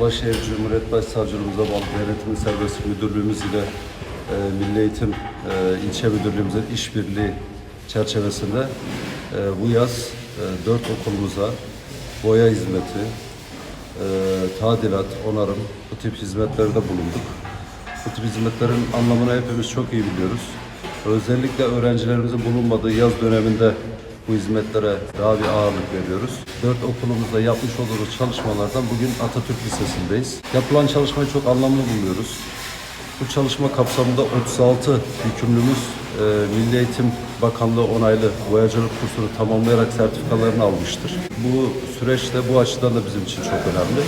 Alaşehir Cumhuriyet Başsavcılığımıza bağlı Denetim ve Serbestlik Müdürlüğümüz ile e, Milli Eğitim e, İlçe Müdürlüğümüzün işbirliği çerçevesinde e, bu yaz e, dört okulumuza boya hizmeti, e, tadilat, onarım bu tip hizmetlerde bulunduk. Bu tip hizmetlerin anlamını hepimiz çok iyi biliyoruz. Özellikle öğrencilerimizin bulunmadığı yaz döneminde bu hizmetlere daha bir ağırlık veriyoruz. Dört okulumuzda yapmış olduğumuz çalışmalardan bugün Atatürk Lisesi'ndeyiz. Yapılan çalışmayı çok anlamlı buluyoruz. Bu çalışma kapsamında 36 yükümlümüz e, Milli Eğitim Bakanlığı onaylı boyacılık kursunu tamamlayarak sertifikalarını almıştır. Bu süreçte bu açıdan da bizim için çok önemli.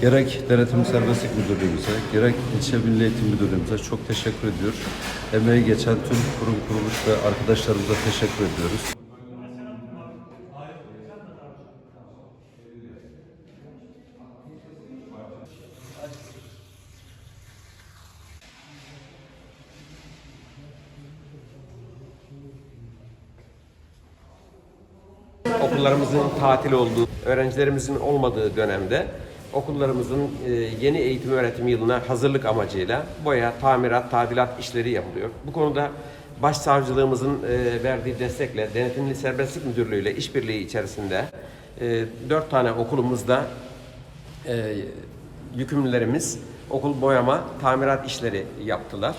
Gerek Denetim Serbestlik Müdürlüğümüze, gerek İlçe Milli Eğitim Müdürlüğümüze çok teşekkür ediyor. Emeği geçen tüm kurum kuruluş ve arkadaşlarımıza teşekkür ediyoruz. Okullarımızın tatil olduğu, öğrencilerimizin olmadığı dönemde okullarımızın e, yeni eğitim öğretim yılına hazırlık amacıyla boya, tamirat, tadilat işleri yapılıyor. Bu konuda Başsavcılığımızın e, verdiği destekle Denetimli Serbestlik Müdürlüğü ile işbirliği içerisinde e, dört tane okulumuzda yükümlülerimiz okul boyama, tamirat işleri yaptılar.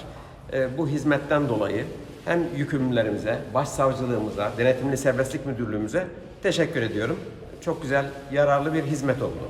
Bu hizmetten dolayı hem yükümlülerimize, başsavcılığımıza, denetimli serbestlik müdürlüğümüze teşekkür ediyorum. Çok güzel, yararlı bir hizmet oldu.